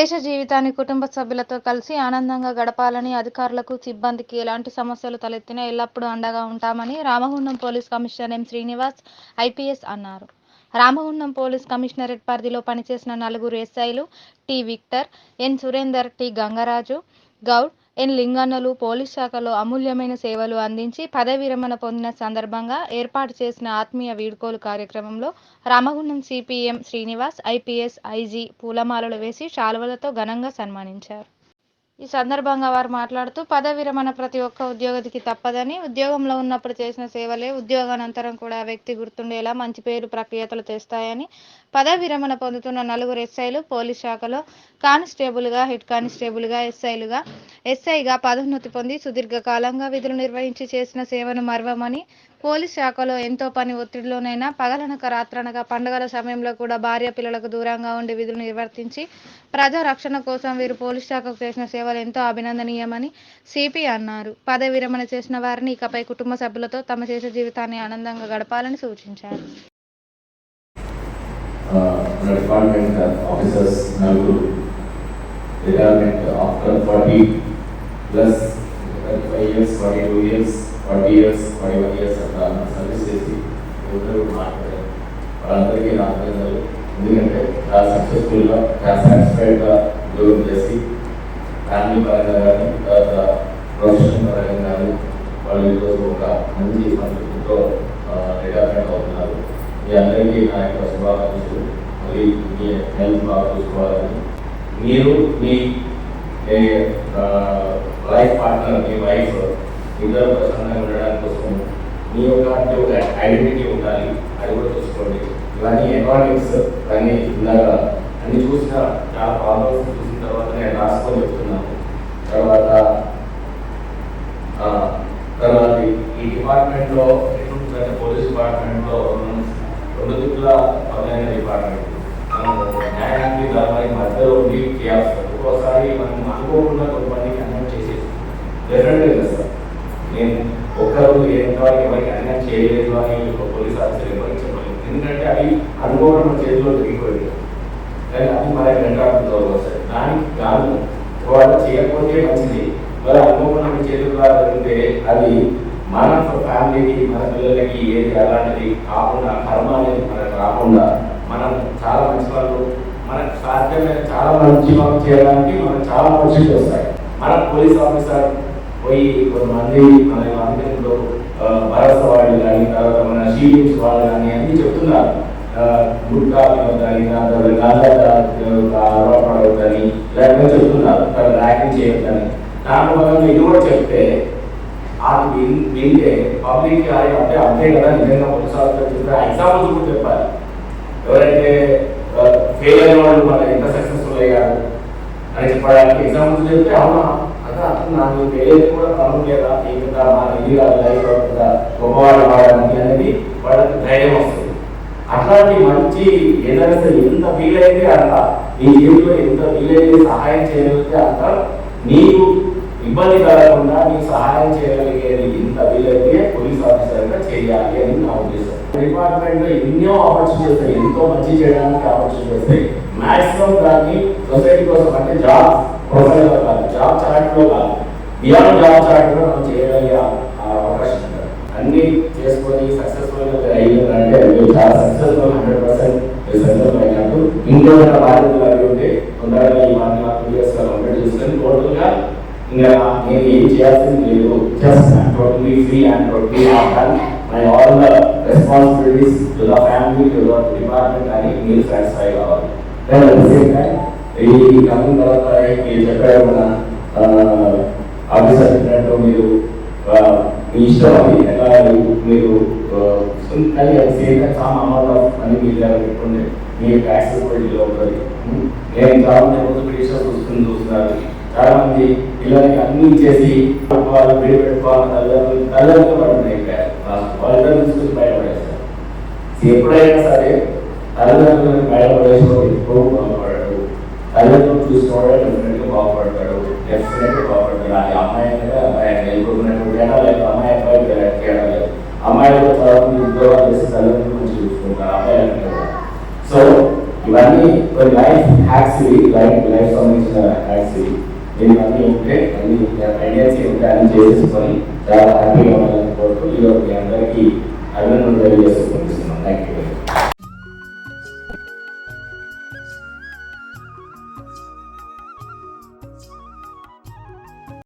శేష జీవితాన్ని కుటుంబ సభ్యులతో కలిసి ఆనందంగా గడపాలని అధికారులకు సిబ్బందికి ఎలాంటి సమస్యలు తలెత్తినా ఎల్లప్పుడూ అండగా ఉంటామని Ramagundam police commissioner M. Srinivas IPS అన్నారు. రామగుండం పోలీస్ కమిషనరేట్ పరిధిలో పనిచేసిన నలుగురు ఎస్ఐలు T. Victor N. Surender T. Gangaraju Goud N లింగన్నలు police శాఖలో అమూల్యమైన సేవలు అందించి పదవి విరమణ పొందిన సందర్భంగా ఏర్పాటు చేసిన ఆత్మీయ వీడ్కోలు కార్యక్రమంలో Ramagundam CP M Srinivas IPS IG పూలమాలలు వేసి శాలువలతో ఘనంగా సన్మానించారు. ఈ సందర్భంగా వారు మాట్లాడుతూ పద విరమణ ప్రతి ఒక్క ఉద్యోగికి తప్పదని ఉద్యోగంలో ఉన్నప్పుడు చేసిన సేవలే ఉద్యోగానంతరం కూడా వ్యక్తి గుర్తుండేలా మంచి పేరు ప్రఖ్యాతలు తెస్తాయని పద విరమణ పొందుతున్న నలుగురు ఎస్ఐలు పోలీస్ శాఖలో కానిస్టేబుల్గా హెడ్ కానిస్టేబుల్గా ఎస్ఐలుగా ఎస్ఐగా పదోన్నతి పొంది సుదీర్ఘకాలంగా విధులు నిర్వహించి చేసిన సేవను మరవమని పోలీస్ శాఖలో ఎంతో పని ఒత్తిడిలోనైనా పగలనక రాత్రనక పండుగల సమయంలో కూడా భార్య పిల్లలకు దూరంగా ఉండి విధులు నిర్వర్తించి ప్రజా రక్షణ కోసం వీరు పోలీస్ శాఖకు చేసిన సేవలు ఎంతో అభినందనీయమని సిపి అన్నారు. పదవి విరమణ చేసిన వారిని ఇకపై కుటుంబ సభ్యులతో తమ చేసే జీవితాన్ని ఆనందంగా గడపాలని సూచించారు. డిపార్ట్మెంట్ ఆఫీసర్స్ నలుగురు retirement after forty plus five years forty two years forty years forty one years అట్లా సర్వీస్ చేసి అందరూ మాట్లాడారు వాళ్ళందరికీ నా అభినందనలు. ఎందుకంటే చాలా సక్సెస్ఫుల్గా చాలా సాటిస్ఫైడ్గా ఉద్యోగం చేసి ఫ్యామిలీ పరంగా కానీ తర్వాత ప్రొఫెషన్ పరంగా కానీ వాళ్ళు ఈరోజు ఒక మంచి సంతృప్తితో రిటైర్మెంట్ అవుతున్నారు. మీ అందరికీ నా యొక్క శుభాకాంక్షలు. మరి మీ హెల్త్ బాగా చూసుకోవాలని. మీరు మీ లైఫ్ పార్ట్నర్ మీ వైఫ్ ఇద్దరు ప్రసన్నంగా ఉండడానికి కోసం మీ యొక్క అంటే ఒక ఐడెంటిటీ ఉండాలి. అది కూడా చూసుకోండి. ఇవన్నీ ఎకానమిక్స్ ఇవన్నీ ఇందాక అన్ని చూసిన చాలా ప్రాబ్లమ్స్ చూసిన తర్వాత నేను రాసుకొని చెప్తున్నాను. తర్వాత తర్వాత ఈ డిపార్ట్మెంట్లో ఎట్లుంటుందంటే పోలీస్ డిపార్ట్మెంట్లో రెండు దిక్కుల పదైన డిపార్ట్మెంట్ మనం న్యాయానికి ధర్మానికి మధ్యలో ఉండి చేయాల్సి వస్తుంది. ఒక్కోసారి మనం అనుకోకుండా కొంతమందికి అన్నం చేసేసి డెఫినెట్గా చేస్తాం నేను ఒక్కరు ఎంతవరకు ఎవరికి అన్యాయం చేయలేదు అని ఒక పోలీస్ ఆఫీసర్ ఎవరికి చెప్పలేదు. ఎందుకంటే అవి అనుకోవడం మన చేతిలో తిరిగిపోయింది కానీ అది మన వెంటాడుతూ వస్తాయి దానికి కాదు వాళ్ళు చేయకపోతే మంచిది. మరి అనుకోకుండా మీ చేతులు ఉంటే అది మన ఫ్యామిలీకి మన పిల్లలకి ఏది అలాంటిది కాకుండా కర్మ అనేది మనకు రాకుండా మనం చాలా మంచి వాళ్ళు మనకు సాధ్యమైన చాలా మంచి పనులు చేయడానికి మనకు చాలా పరిస్థితులు వస్తాయి. మన పోలీస్ ఆఫీసర్ పోయి కొంతమంది మన అందులో భరోసా వాళ్ళు కానీ తర్వాత మన షీలింగ్స్ వాళ్ళు కానీ అన్ని చెప్తున్నారు. గుడ్కా కానీ అలవాటు లేకపోతే చెప్తున్నారు. ర్యాకింగ్ చేయొద్దని దాని వల్ల ఇది కూడా చెప్తే అది విన్- పబ్లిక్ అంటే అంతే కదా నిజంగా పోలీస్ చెప్తే ఎగ్జాంపుల్స్ కూడా చెప్పాలి. ఎవరైతే ఫెయిల్ అయిన వాళ్ళు మన ఎంత సక్సెస్ఫుల్ అయ్యారు అని చెప్పడానికి ఎగ్జాంపుల్స్ చెప్తే అవునా? నాకు తెలియదు కూడా పనులు లేదా ఇంకా మా ఇది లైఫ్ గొప్పవాడు వాడడానికి అనేది వాళ్ళకి ధైర్యం వస్తుంది. అట్లాంటి మంచి ఏదైతే ఎంత వీలైతే అంత నీ జీవితంలో ఎంత వీలైతే సహాయం చేయగలిగితే అంత నీకు ఇబ్బంది కలగకుండా నీకు సహాయం చేయగలిగేది ఎంత వీలైతే పోలీస్ ఆఫీసర్గా చేయాలి అని నా ఉద్దేశం. డిపార్ట్మెంట్లో ఎన్నో ఆపర్చునిటీస్ వస్తాయి ఎంతో మంచి చేయడానికి ఆపర్చునిటీస్ వస్తాయి. మాక్సిమం దాన్ని సొసైటీ కోసం అంటే జాబ్ ప్రొఫైల్ జాబ్ చార్ట్లో బియాండ్ జాబ్ చార్ట్లో మనం చేయగలిగే అవకాశం ఉంది అన్ని చేసుకొని సక్సెస్ఫుల్ అయ్యిందంటే మీరు చాలా సక్సెస్ఫుల్ హండ్రెడ్ పర్సెంట్ సక్సెస్ఫుల్ అయినట్టు ఇంట్లో ఉన్న బాధ్యతలు అవి ఉంటే తొందరగా ఈ మాట నాకు టూ కంప్లీట్ చేసుకొని టోటల్గా ఇంకా నేను ఏం చేయాల్సింది లేదు. Just totally free and totally done my all the responsibilities to the family to the department అని మీరు సాటిస్ఫై కావాలి then at the same time ఈ కమింగ్ తర్వాత ఈ చెప్పారు మన ఆఫీసర్ చెప్పినట్టు మీరు మీ ఇష్టం అది ఎలా మీరు ఆ, కానీ అది same time amount of money మీ దగ్గర పెట్టుకుంటే మీ యాక్సెసిబిలిటీలో ఉంటుంది నేను చాలా మంది రోజు పిటిషన్ చూసుకుని చూస్తున్నారు. చాలా మంది పిల్లలకి అన్ని ఇచ్చేసి వాళ్ళు విడి పెట్టుకోవాలి తల్లిదండ్రులు తల్లిదండ్రులు పడుతున్నాయి వాళ్ళిద్దరు తీసుకుని బయటపడేస్తారు ఎప్పుడైనా సరే తల్లిదండ్రులు కూడా డెఫినెట్గా బాగుపడతాడు డెఫినెట్గా బాగుపడతాడు. ఆ అమ్మాయి అయినా వెళ్ళిపోతున్నట్టు తేడా లేదు అమ్మాయి అబ్బాయి తేడా లేదు. అమ్మాయిలు చాలా ఉద్యోగాలు చేసి తల్లిదండ్రులు మంచి చూసుకుంటారు అబ్బాయి అంటే సో ఇవన్నీ కొన్ని లైఫ్ హ్యాక్స్ ఇవి లైఫ్ లైఫ్ సంబంధించిన హ్యాక్స్ ఇవి. ఇవన్నీ ఉంటే అన్ని ఐడియాస్ ఉంటే అన్ని చేసేసుకొని చాలా హ్యాపీగా ఉండాలని కోరుతూ ఈరోజు మీ అందరికీ అభినందనలు తెలియజేస్తూ పంపిస్తున్నాం థ్యాంక్ యూ